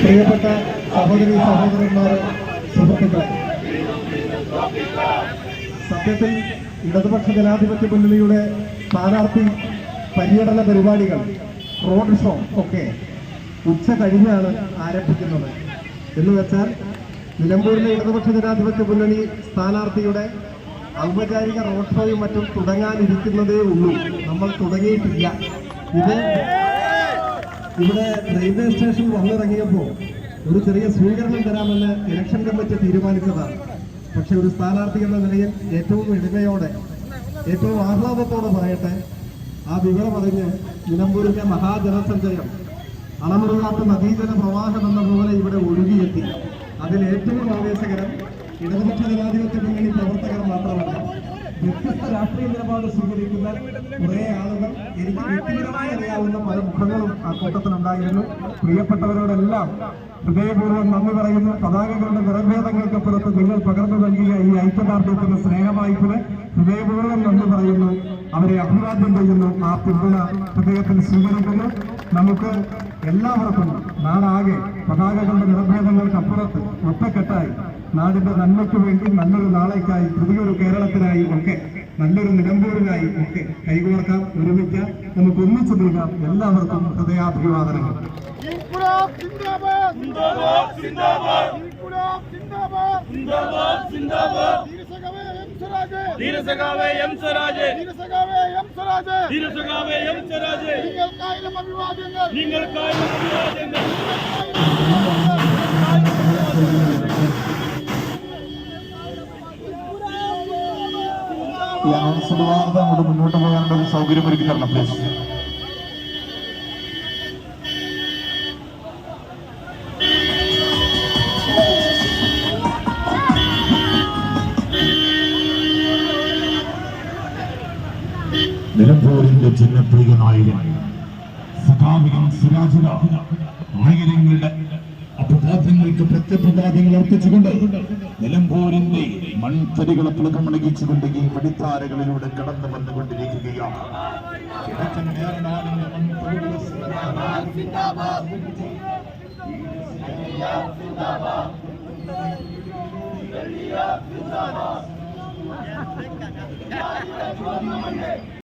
പ്രിയപ്പെട്ട സഹോദരി സഹോദരന്മാരെ സുഹൃത്തുക്കൾ സത്യത്തിൽ ഇടതുപക്ഷ ജനാധിപത്യ മുന്നണിയുടെ സ്ഥാനാർത്ഥി പര്യടന പരിപാടികൾ റോഡ് ഷോ ഒക്കെ ഉച്ച കഴിഞ്ഞാണ് ആരംഭിക്കുന്നത്. എന്ന് വെച്ചാൽ നിലമ്പൂരിലെ ഇടതുപക്ഷ ജനാധിപത്യ മുന്നണി സ്ഥാനാർത്ഥിയുടെ ഔപചാരിക റോഡ് ഷോയും മറ്റും തുടങ്ങാനിരിക്കുന്നതേ ഉള്ളൂ. നമ്മൾ തുടങ്ങിയിട്ടില്ല. ഇത് ഇവിടെ റെയിൽവേ സ്റ്റേഷൻ വന്നിറങ്ങിയപ്പോൾ ഒരു ചെറിയ സ്വീകരണം തരാമെന്ന് ഇലക്ഷൻ കമ്മിറ്റി തീരുമാനിച്ചതാണ്. പക്ഷെ ഒരു സ്ഥാനാർത്ഥി എന്ന നിലയിൽ ഏറ്റവും എളിമയോടെ ഏറ്റവും ആഹ്ലാദത്തോടെ പറയട്ടെ ആ വിവരം അറിഞ്ഞ് നിലമ്പൂരിന്റെ മഹാജനസഞ്ചയം അണമുറിയാത്ത നദീജല പ്രവാഹം എന്ന പോലെ ഇവിടെ ഒഴുകിയെത്തി. അതിൽ ഏറ്റവും ആവേശകരം ഇടതുപക്ഷ ജനാധിപത്യ മുന്നണി പ്രവർത്തകർ മാത്രമല്ല വ്യത്യസ്ത രാഷ്ട്രീയ നിലപാട് സ്വീകരിക്കുന്ന കുറെ ആളുകൾ എനിക്ക് വ്യക്തിപരമായി അറിയാവുന്ന പല മുഖങ്ങളും ആ കൂട്ടത്തിലുണ്ടായിരുന്നു. പ്രിയപ്പെട്ടവരോടെല്ലാം ഹൃദയപൂർവം നന്ദി പറയുന്നു. പതാകകളുടെ നിറഭേദങ്ങൾക്ക് പുറത്ത് നിങ്ങൾ പകർന്നു നൽകിയ ഈ ഐക്യദാർഢ്യത്തിന് സ്നേഹവായ്പിന് ഹൃദയപൂർവം നന്ദി പറയുന്നു. അവരെ അഭിവാദ്യം ചെയ്യുന്നു. ആ പിന്തുണ ഹൃദയത്തിൽ സ്വീകരിക്കുന്നു. നമുക്ക് എല്ലാവർക്കും നാടാകെ പതാകകളുടെ നിറഭേദങ്ങൾക്കപ്പുറത്ത് ഒറ്റക്കെട്ടായി നാടിന്റെ നന്മയ്ക്ക് വേണ്ടി നല്ലൊരു നാളേക്കായി പുതിയൊരു കേരളത്തിനായി ഒക്കെ നല്ലൊരു നിലമ്പൂരിനായി ഒക്കെ കൈകോർക്കാം ഒരുമിക്കാം നമുക്ക് ഒന്നിച്ചു നീങ്ങാം എല്ലാവർക്കും ഹൃദയാഭിവാദനങ്ങൾ. ഇൻകുലാബ് അഭിവാദ്യങ്ങൾ സിന്ദാബാദ്. സിന്ദാബാദ്. ഈ വാർത്ത അങ്ങോട്ട് മുന്നോട്ട് പോകാനുള്ള ഒരു സൗകര്യം ഒരുക്കി തരണം പ്ലീസ് നിലമ്പൂരിന്റെ ചിഹ്നപ്രിയ നായകൻ സഖാവികം സിരാജുല ആയിരങ്ങളുടെ അപരാധങ്ങൾക്ക് പ്രത്യപരാധങ്ങൾ അർപ്പിച്ചുകൊണ്ട് നിലമ്പൂരിന്റെ മൺതരികളെ പുളകമണകിച്ചുകൊണ്ട് ഈ വെടിത്താരകളിലൂടെ കടന്നു വന്നുകൊണ്ടിരിക്കുകയാണ്. മൺതരികളെ